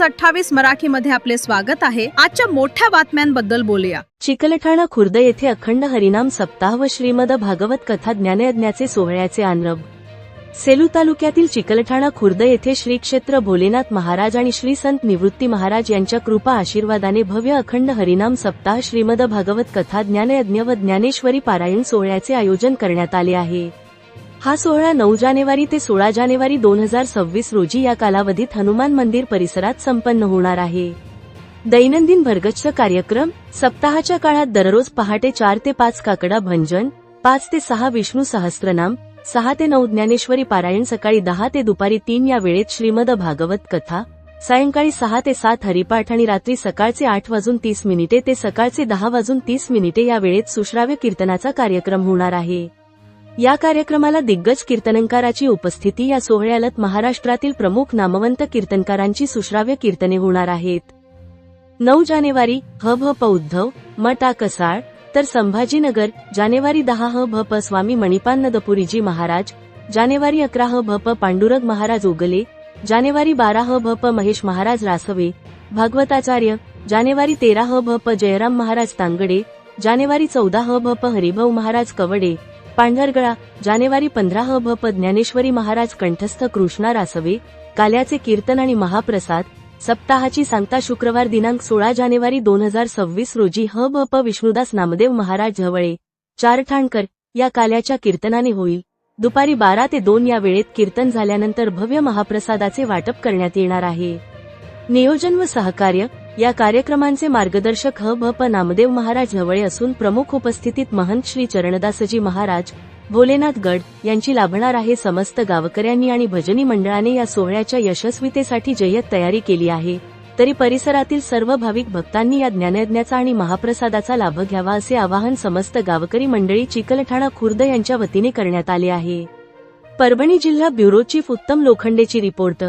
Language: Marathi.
न्यूज अठ्ठावीस मराठी मध्ये आपले स्वागत आहे. आजच्या मोठ्या बातम्यांबद्दल बोलूया. चिकलठाणा खुर्द येथे अखंड हरिनाम सप्ताह व श्रीमद भागवत कथा ज्ञानयज्ञाचे सोहळ्याचे आनरब सेलू तालुक्यातील चिकलठाणा खुर्द येथे श्री क्षेत्र भोलेनाथ महाराज आणि श्री संत निवृत्ती महाराज यांच्या कृपा आशीर्वादाने भव्य अखंड हरिनाम सप्ताह श्रीमद भागवत कथा ज्ञानयज्ञ व ज्ञानेश्वरी पारायण सोहळ्याचे आयोजन करण्यात आले आहे. हा सोहळा नऊ जानेवारी ते सोळा जानेवारी दोन हजार सव्वीस रोजी या कालावधीत हनुमान मंदिर परिसरात संपन्न होणार आहे. दैनंदिन भरगच्छ कार्यक्रम सप्ताहाच्या काळात दररोज पहाटे चार ते पाच काकडा भंजन पाच ते सहा विष्णू सहस्त्रनाम सहा ते नऊ ज्ञानेश्वरी पारायण सकाळी दहा ते दुपारी तीन या वेळेत श्रीमद भागवत कथा सायंकाळी सहा ते सात हरिपाठ आणि रात्री सकाळचे आठ वाजून तीस मिनिटे ते सकाळचे दहा वाजून तीस मिनिटे या वेळेत सुश्राव्य कीर्तनाचा कार्यक्रम होणार आहे. या कार्यक्रमाला दिग्गज कीर्तनकाराची उपस्थिती या सोहळ्यालत महाराष्ट्रातील प्रमुख नामवंत कीर्तनकारांची सुश्राव्य कीर्तने होणार आहेत. नऊ जानेवारी ह भ प उद्धव मटा कसाळ तर संभाजीनगर जानेवारी दहा ह भ प स्वामी मणिपान्नदपुरीजी महाराज जानेवारी अकरा ह भ प पांडुरग महाराज उगले जानेवारी बारा ह भ प महेश महाराज रासवे भागवताचार्य जानेवारी तेरा ह भ प जयराम महाराज तांगडे जानेवारी चौदा ह भ प हरिभाऊ महाराज कवडे पांढरगळा जानेवारी पंधरा ह भ प ज्ञानेश्वरी महाराज कंठस्थ कृष्णा रासवे काल्याचे कीर्तन आणि महाप्रसाद सप्ताहाची सांगता शुक्रवार दिनांक सोळा जानेवारी दोन हजार सव्वीस रोजी ह भ प विष्णुदास नामदेव महाराज झवळे चार ठाणकर या काल्याच्या कीर्तनाने होईल. दुपारी बारा ते दोन या वेळेत कीर्तन झाल्यानंतर भव्य महाप्रसादाचे वाटप करण्यात येणार आहे. नियोजन व सहकार्य या कार्यक्रमांचे मार्गदर्शक ह भ प नामदेव महाराज जवळे असून प्रमुख उपस्थितीत महंत श्री चरणदासजी महाराज भोलेनाथ गड यांची लाभणार आहे समस्त गावकऱ्यांनी आणि भजनी मंडळाने या सोहळ्याच्या यशस्वीतेसाठी जय्यत तयारी केली आहे. तरी परिसरातील सर्व भाविक भक्तांनी या ज्ञानयज्ञाचा आणि महाप्रसादाचा लाभ घ्यावा असे आवाहन समस्त गावकरी मंडळी चिकलठाणा खुर्द यांच्या वतीने करण्यात आले आहे. परभणी जिल्हा ब्युरो चीफ उत्तम लोखंडेची रिपोर्ट